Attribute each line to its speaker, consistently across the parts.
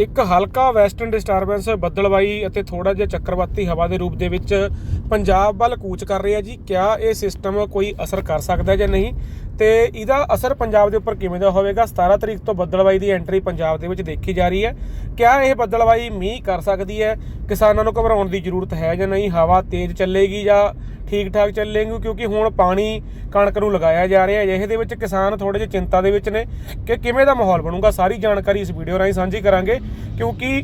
Speaker 1: ਇੱਕ ਹਲਕਾ western disturbance ਬੱਦਲਵਾਈ ਅਤੇ ਥੋੜਾ ਜਿਹਾ ਚੱਕਰਵਾਤੀ ਹਵਾ ਦੇ ਰੂਪ ਦੇ ਵਿੱਚ ਪੰਜਾਬ ਵੱਲ ਕੂਚ ਕਰ ਰਿਹਾ ਜੀ। ਕਿਆ ਇਹ ਸਿਸਟਮ ਕੋਈ ਅਸਰ ਕਰ ਸਕਦਾ ਜਾਂ ਨਹੀਂ? ਤੇ ਇਹਦਾ ਅਸਰ ਪੰਜਾਬ ਦੇ ਉੱਪਰ ਕਿਵੇਂ ਦਾ ਹੋਵੇਗਾ? 17 ਤਰੀਕ ਤੋਂ ਬੱਦਲਵਾਈ ਦੀ ਐਂਟਰੀ ਪੰਜਾਬ ਦੇ ਵਿੱਚ ਦੇਖੀ ਜਾ ਰਹੀ ਹੈ। ਕਿਆ ਇਹ ਬੱਦਲਵਾਈ ਮੀਂਹ ਕਰ ਸਕਦੀ ਹੈ? ਕਿਸਾਨਾਂ ਨੂੰ ਘਬਰਾਉਣ ਦੀ ਜ਼ਰੂਰਤ ਹੈ ਜਾਂ ਨਹੀਂ? ਹਵਾ ਤੇਜ਼ ਚੱਲੇਗੀ ਜਾਂ ਠੀਕ ਠਾਕ ਚੱਲੇਗੀ ਕਿਉਂਕਿ ਹੁਣ ਪਾਣੀ ਕਣਕ ਨੂੰ ਲਗਾਇਆ ਜਾ ਰਿਹਾ ਹੈ। ਇਹਦੇ ਵਿੱਚ ਕਿਸਾਨ ਥੋੜੇ ਜਿਹੇ ਚਿੰਤਾ ਦੇ ਵਿੱਚ ਨੇ ਕਿ ਕਿਵੇਂ ਦਾ ਮਾਹੌਲ ਬਣੂਗਾ। ਸਾਰੀ ਜਾਣਕਾਰੀ ਇਸ ਵੀਡੀਓ ਰਾਹੀਂ ਸਾਂਝੀ ਕਰਾਂਗੇ ਕਿਉਂਕਿ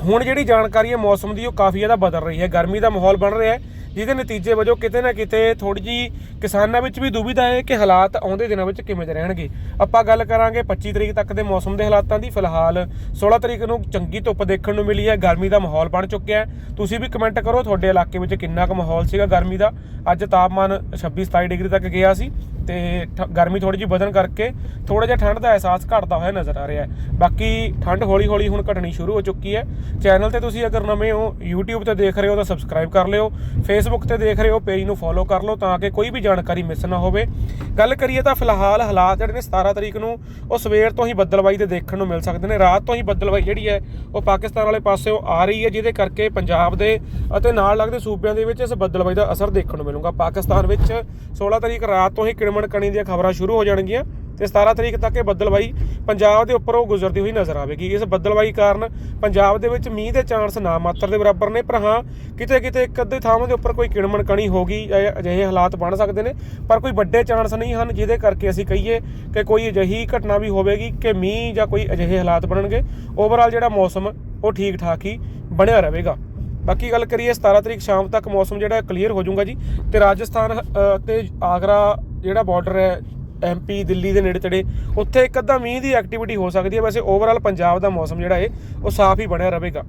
Speaker 1: ਹੁਣ ਜਿਹੜੀ ਜਾਣਕਾਰੀ ਹੈ ਮੌਸਮ ਦੀ ਉਹ ਕਾਫੀ ਜ਼ਿਆਦਾ ਬਦਲ ਰਹੀ ਹੈ। ਗਰਮੀ ਦਾ ਮਾਹੌਲ ਬਣ ਰਿਹਾ ਹੈ। ਜਿਹਦੇ ਨਤੀਜੇ ਵਜੋਂ ਕਿਤੇ ਨਾ ਕਿਤੇ ਥੋੜੀ ਜੀ ਕਿਸਾਨਾਂ ਵਿੱਚ ਵੀ ਦੁਬਿਧਾ ਹੈ ਕਿ ਹਾਲਾਤ ਆਉਂਦੇ ਦਿਨਾਂ ਵਿੱਚ ਕਿਵੇਂ ਦੇ ਰਹਿਣਗੇ। ਆਪਾਂ ਗੱਲ ਕਰਾਂਗੇ 25 ਤਰੀਕ ਤੱਕ ਦੇ ਮੌਸਮ ਦੇ ਹਾਲਾਤਾਂ ਦੀ। ਫਿਲਹਾਲ 16 ਤਰੀਕ ਨੂੰ ਚੰਗੀ ਧੁੱਪ ਦੇਖਣ ਨੂੰ ਮਿਲੀ ਹੈ, ਗਰਮੀ ਦਾ ਮਾਹੌਲ ਬਣ ਚੁੱਕਿਆ ਹੈ। ਤੁਸੀਂ ਵੀ ਕਮੈਂਟ ਕਰੋ, ਤੁਹਾਡੇ ਇਲਾਕੇ ਵਿੱਚ ਕਿੰਨਾ ਕੁ ਮਾਹੌਲ ਸੀਗਾ ਗਰਮੀ ਦਾ। ਅੱਜ ਤਾਪਮਾਨ 26 27 ਡਿਗਰੀ ਤੱਕ ਗਿਆ ਸੀ। ਤੇ ਠ- ਗਰਮੀ ਥੋੜੀ ਜਿਹੀ ਵਧਣ ਕਰਕੇ ਥੋੜਾ ਜਿਹਾ ਠੰਡ ਦਾ ਅਹਿਸਾਸ ਘਟਦਾ ਹੋਇਆ ਨਜ਼ਰ ਆ ਰਿਹਾ ਹੈ। ਬਾਕੀ ਠੰਡ ਹੌਲੀ ਹੌਲੀ ਹੁਣ ਘਟਣੀ ਸ਼ੁਰੂ ਹੋ ਚੁੱਕੀ ਹੈ। ਚੈਨਲ ਤੇ ਤੁਸੀਂ ਅਗਰ ਨਵੇਂ ਹੋ, YouTube ਤੇ ਦੇਖ ਰਹੇ ਹੋ ਤਾਂ ਸਬਸਕ੍ਰਾਈਬ ਕਰ ਲਿਓ, Facebook ਤੇ ਦੇਖ ਰਹੇ ਹੋ, ਪੇਜ ਨੂੰ ਫੋਲੋ ਕਰ ਲਓ ਤਾਂ ਕਿ ਕੋਈ ਵੀ ਜਾਣਕਾਰੀ ਮਿਸ ਨਾ ਹੋਵੇ। ਗੱਲ ਕਰੀਏ ਤਾਂ ਫਿਲਹਾਲ ਹਾਲਾਤ ਜਿਹੜੇ ਨੇ 17 ਤਰੀਕ ਨੂੰ, ਉਹ ਸਵੇਰ ਤੋਂ ਹੀ ਬੱਦਲਵਾਈ ਦੇ ਦੇਖਣ ਨੂੰ ਮਿਲ ਸਕਦੇ ਨੇ। ਰਾਤ ਤੋਂ ਹੀ ਬੱਦਲਵਾਈ ਜਿਹੜੀ ਹੈ, ਉਹ ਪਾਕਿਸਤਾਨ ਵਾਲੇ ਪਾਸਿਓਂ ਆ ਰਹੀ ਹੈ, ਜਿਹਦੇ ਕਰਕੇ ਪੰਜਾਬ ਦੇ ਅਤੇ ਨਾਲ ਲੱਗਦੇ ਸੂਬਿਆਂ ਦੇ ਵਿੱਚ ਇਸ ਬੱਦਲਵਾਈ ਦਾ ਅਸਰ ਦੇਖਣ ਨੂੰ ਮਿਲੂਗਾ। ਪਾਕਿਸਤਾਨ ਵਿੱਚ 16 ਤਰੀਕ ਰਾਤ ਤੋਂ ਹੀ ਕਿਣਮਣ ਕਣੀ ਦੀਆਂ ਖਬਰਾਂ ਸ਼ੁਰੂ ਹੋ ਜਾਣਗੀਆਂ ਤੇ 17 ਤਰੀਕ ਤੱਕ ਇਹ ਬੱਦਲਵਾਈ ਪੰਜਾਬ ਦੇ ਉੱਪਰੋਂ ਗੁਜ਼ਰਦੀ ਹੋਈ ਨਜ਼ਰ ਆਵੇਗੀ। ਇਸ ਬੱਦਲਵਾਈ ਕਾਰਨ ਪੰਜਾਬ ਦੇ ਵਿੱਚ ਮੀਂਹ ਦੇ ਚਾਂਸ ਨਾ ਮਾਤਰ ਦੇ ਬਰਾਬਰ ਨੇ ਪਰ ਹਾਂ ਕਿਤੇ ਕਿਤੇ ਇੱਕ ਅੱਧੇ ਥਾਵਾਂ ਦੇ ਉੱਪਰ ਕੋਈ ਕਿਣਮਣ ਕਣੀ ਹੋਗੀ ਅਜਿਹੇ ਹਾਲਾਤ ਬਣ ਸਕਦੇ ਨੇ ਪਰ ਕੋਈ ਵੱਡੇ ਚਾਂਸ ਨਹੀਂ ਹਨ ਜਿਹਦੇ ਕਰਕੇ ਅਸੀਂ ਕਹੀਏ ਕਿ ਕੋਈ ਅਜਿਹੀ ਘਟਨਾ ਵੀ ਹੋਵੇਗੀ ਕਿ ਮੀਂਹ ਜਾਂ ਕੋਈ ਅਜਿਹੇ ਹਾਲਾਤ ਬਣਨਗੇ। ਓਵਰਆਲ ਜਿਹੜਾ ਮੌਸਮ ਉਹ ਠੀਕ ਠਾਕ ਹੀ ਬਣਿਆ ਰਹੇਗਾ। ਬਾਕੀ ਗੱਲ ਕਰੀਏ 17 ਤਰੀਕ ਸ਼ਾਮ ਤੱਕ ਮੌਸਮ ਜਿਹੜਾ ਕਲੀਅਰ ਹੋ ਜਾਊਗਾ ਜੀ। ਤੇ ਰਾਜਸਥਾਨ ਅ, ਤੇ ਆਗਰਾ ਜਿਹੜਾ ਬਾਰਡਰ ਹੈ ਐਮਪੀ ਦਿੱਲੀ ਦੇ ਨੇੜੇ ਤੇੜੇ, ਉੱਥੇ ਇੱਕ ਅੱਧਾ ਮੀਂਹ ਦੀ ਐਕਟੀਵਿਟੀ ਹੋ ਸਕਦੀ ਹੈ। ਵੈਸੇ ਓਵਰਆਲ ਪੰਜਾਬ ਦਾ ਮੌਸਮ ਜਿਹੜਾ ਹੈ ਉਹ ਸਾਫ਼ ਹੀ ਬਣਿਆ ਰਹੇਗਾ।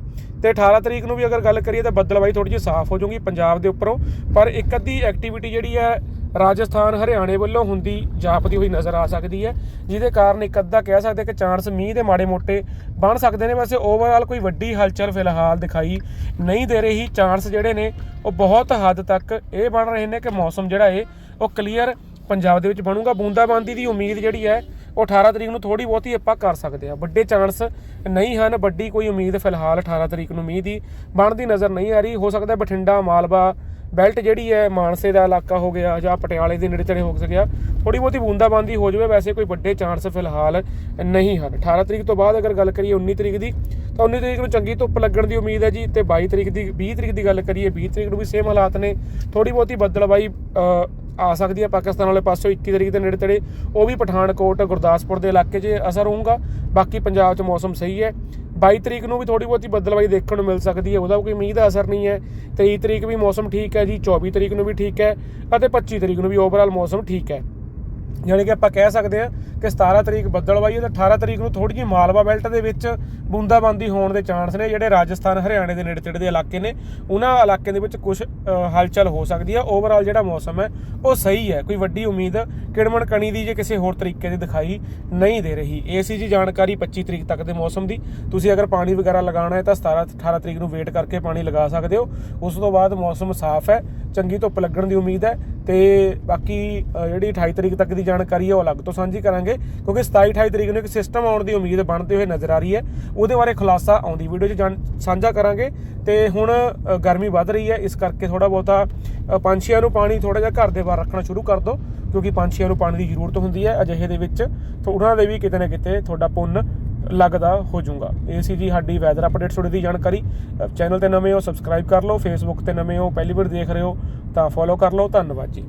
Speaker 1: ਤੇ 18 ਤਰੀਕ ਨੂੰ ਵੀ ਅਗਰ ਗੱਲ ਕਰੀਏ ਤਾਂ ਬੱਦਲਵਾਈ ਥੋੜੀ ਜਿਹੀ ਸਾਫ਼ ਹੋ ਜਾਊਗੀ ਪੰਜਾਬ ਦੇ ਉੱਪਰੋਂ, ਪਰ ਇੱਕ ਅੱਧੀ ਐਕਟੀਵਿਟੀ ਜਿਹੜੀ ਹੈ, ਰਾਜਸਥਾਨ, ਹਰਿਆਣੇ ਵੱਲੋਂ ਹੁੰਦੀ ਜਾਪਦੀ ਹੋਈ ਨਜ਼ਰ ਆ ਸਕਦੀ ਹੈ, ਜਿਹਦੇ ਕਾਰਨ ਇੱਕ ਅੱਧਾ ਕਹਿ ਸਕਦੇ ਕਿ ਚਾਂਸ ਮੀਂਹ ਦੇ ਮਾੜੇ ਮੋਟੇ ਬਣ ਸਕਦੇ ਨੇ। ਵੈਸੇ ਓਵਰਆਲ ਕੋਈ ਵੱਡੀ ਹਲਚਲ ਫਿਲਹਾਲ ਦਿਖਾਈ ਨਹੀਂ ਦੇ ਰਹੀ। ਚਾਂਸ ਜਿਹੜੇ ਨੇ, ਉਹ ਬਹੁਤ ਹੱਦ ਤੱਕ ਇਹ ਬਣ ਰਹੇ ਨੇ ਕਿ ਮੌਸਮ ਜਿਹੜਾ ਹੈ ਉਹ ਕਲੀਅਰ ਪੰਜਾਬ ਦੇ ਵਿੱਚ ਬਣੂਗਾ। ਬੂੰਦਾਬਾਂਦੀ ਦੀ ਉਮੀਦ ਜਿਹੜੀ ਹੈ, ਉਹ 18 ਤਰੀਕ ਨੂੰ ਥੋੜੀ ਬਹੁਤੀ ਆਪਾਂ ਕਰ ਸਕਦੇ ਆ ਵੱਡੇ ਚਾਂਸ ਨਹੀਂ ਹਨ, ਵੱਡੀ ਕੋਈ ਉਮੀਦ ਫਿਲਹਾਲ 18 ਤਰੀਕ ਨੂੰ ਮੀਂਹ ਦੀ ਬਣਦੀ ਨਜ਼ਰ ਨਹੀਂ ਆ ਰਹੀ। ਹੋ ਸਕਦਾ ਬਠਿੰਡਾ, ਮਾਲਵਾ ਬੈਲਟ ਜਿਹੜੀ ਹੈ, ਮਾਨਸੇ ਦਾ ਇਲਾਕਾ ਹੋ ਗਿਆ ਜਾਂ ਪਟਿਆਲੇ ਦੇ ਨੇੜੇ ਤੇੜੇ ਹੋ ਸਕਿਆ। ਥੋੜੀ ਬਹੁਤੀ ਬੂੰਦਾਬਾਂਦੀ ਹੋ ਜਾਵੇ, ਵੈਸੇ ਕੋਈ ਵੱਡੇ ਚਾਂਸ ਫਿਲਹਾਲ ਨਹੀਂ ਹਨ। 18 ਤਰੀਕ ਤੋਂ ਬਾਅਦ ਅਗਰ ਗੱਲ ਕਰੀਏ 19 ਤਰੀਕ ਦੀ, ਤਾਂ 19 ਤਰੀਕ ਨੂੰ ਚੰਗੀ ਧੁੱਪ ਲੱਗਣ ਦੀ ਉਮੀਦ ਹੈ ਜੀ। ਤੇ 22 ਤਰੀਕ ਦੀ 20 ਤਰੀਕ ਦੀ ਗੱਲ ਕਰੀਏ 20 ਤਰੀਕ ਨੂੰ ਵੀ ਸੇਮ ਹਾਲਾਤ ਨੇ। ਥੋੜੀ ਬਹੁਤੀ ਬੱਦਲਬਾਈ ਆ ਸਕਦੀ ਹੈ ਪਾਕਿਸਤਾਨ ਵਾਲੇ ਪਾਸੋਂ 21 ਤਰੀਕ ਦੇ ਨੇੜੇ ਤੇੜੇ, ਉਹ ਵੀ ਪਠਾਨਕੋਟ, ਗੁਰਦਾਸਪੁਰ ਦੇ ਇਲਾਕੇ 'ਚ ਅਸਰ ਹੋਊਗਾ। ਬਾਕੀ ਪੰਜਾਬ 'ਚ ਮੌਸਮ ਸਹੀ ਹੈ। 22 ਤਰੀਕ ਨੂੰ ਵੀ ਥੋੜੀ ਬਹੁਤੀ ਬੱਦਲਬਾਈ ਦੇਖਣ ਨੂੰ ਮਿਲ ਸਕਦੀ ਹੈ, ਉਹਦਾ ਕੋਈ ਮੀਂਹ ਦਾ ਅਸਰ ਨਹੀਂ ਹੈ। 23 ਤਰੀਕ ਵੀ ਮੌਸਮ ਠੀਕ ਹੈ ਜੀ 24 ਤਰੀਕ ਨੂੰ ਵੀ ਠੀਕ ਹੈ, ਅਤੇ 25 ਤਰੀਕ ਨੂੰ ਵੀ ਓਵਰਆਲ ਮੌਸਮ ਠੀਕ ਹੈ। ਯਾਨੀ ਕਿ ਆਪਾਂ ਕਹਿ ਸਕਦੇ ਹਾਂ ਕਿ 17 ਤਰੀਕ ਬੱਦਲਵਾਈ ਹੈ ਤੇ 18 ਤਰੀਕ ਨੂੰ ਥੋੜੀ ਜਿਹੀ ਮਾਲਵਾ ਬੈਲਟ ਦੇ ਵਿੱਚ ਬੂੰਦਾਬਾਂਦੀ ਹੋਣ ਦੇ ਚਾਂਸ ਨੇ, ਜਿਹੜੇ ਰਾਜਸਥਾਨ, ਹਰਿਆਣੇ ਦੇ ਨੇੜੇ ਤੇੜੇ ਦੇ ਇਲਾਕੇ ਨੇ, ਉਹਨਾਂ ਇਲਾਕੇ ਦੇ ਵਿੱਚ ਕੁਝ ਹਲਚਲ ਹੋ ਸਕਦੀ ਹੈ ਓਵਰਆਲ ਜਿਹੜਾ ਮੌਸਮ ਹੈ, ਉਹ ਸਹੀ ਹੈ। ਕੋਈ ਵੱਡੀ ਉਮੀਦ ਕਿੜਮਣ ਕਣੀ ਦੀ ਜੇ ਕਿਸੇ ਹੋਰ ਤਰੀਕੇ ਦੀ ਦਿਖਾਈ ਨਹੀਂ ਦੇ ਰਹੀ। ਇਹ ਸੀ ਜੀ ਜਾਣਕਾਰੀ 25 ਤਰੀਕ ਤੱਕ ਦੇ ਮੌਸਮ ਦੀ। ਤੁਸੀਂ ਅਗਰ ਪਾਣੀ ਵਗੈਰਾ ਲਗਾਉਣਾ ਹੈ ਤਾਂ 17 18 ਤਰੀਕ ਨੂੰ ਵੇਟ ਕਰਕੇ ਪਾਣੀ ਲਗਾ ਸਕਦੇ ਹੋ। ਉਸ ਤੋਂ ਬਾਅਦ ਮੌਸਮ ਸਾਫ਼ ਹੈ। ਚੰਗੀ ਧੁੱਪ ਲੱਗਣ ਦੀ ਉਮੀਦ ਹੈ ਤੇ ਬਾਕੀ ਜਿਹੜੀ 28 ਤਰੀਕ ਤੱਕ ਦੀ ਜਾਣਕਾਰੀ ਹੈ ਉਹ ਅਲੱਗ ਤੋਂ ਸਾਂਝੀ ਕਰਾਂਗੇ, ਕਿਉਂਕਿ 27 28 ਤਰੀਕ ਨੂੰ ਇੱਕ ਸਿਸਟਮ ਆਉਣ ਦੀ ਉਮੀਦ ਬਣਦੇ ਹੋਏ ਨਜ਼ਰ ਆ ਰਹੀ ਹੈ। ਉਹਦੇ ਬਾਰੇ ਖੁਲਾਸਾ ਆਉਂਦੀ ਵੀਡੀਓ 'ਚ ਜਾਣ- ਸਾਂਝਾ ਕਰਾਂਗੇ ਤੇ ਹੁਣ ਗਰਮੀ ਵੱਧ ਰਹੀ ਹੈ, ਇਸ ਕਰਕੇ ਥੋੜਾ ਬਹੁਤਾ ਪੰਛੀਆਂ ਨੂੰ ਪਾਣੀ ਥੋੜਾ ਜਿਹਾ ਘਰ ਦੇ ਬਾਹਰ ਰੱਖਣਾ ਸ਼ੁਰੂ ਕਰ ਦਿਓ, ਕਿਉਂਕਿ ਪੰਛੀਆਂ ਨੂੰ ਪਾਣੀ ਦੀ ਜ਼ਰੂਰਤ ਹੁੰਦੀ ਹੈ ਅਜਿਹੇ ਦੇ ਵਿੱਚ, ਤਾਂ ਉਹਨਾਂ ਦੇ ਵੀ ਕਿਤੇ ਨਾ ਕਿਤੇ ਤੁਹਾਡਾ ਪੁੰਨ ਲੱਗਦਾ ਹੋ ਜਾਊਗਾ। ਇਹ ਸੀ ਜੀ ਸਾਡੀ ਵੈਦਰ ਅਪਡੇਟਸ ਤੁਹਾਡੇ ਦੀ ਜਾਣਕਾਰੀ। ਚੈਨਲ ਤੇ ਨਵੇਂ ਹੋ ਸਬਸਕ੍ਰਾਈਬ ਕਰ ਲਓ। ਫੇਸਬੁੱਕ ਤੇ ਨਵੇਂ ਹੋ, ਪਹਿਲੀ ਵਾਰ ਦੇਖ ਰਹੇ ਹੋ, ਤਾਂ ਫੋਲੋ ਕਰ ਲਓ। ਧੰਨਵਾਦ ਜੀ।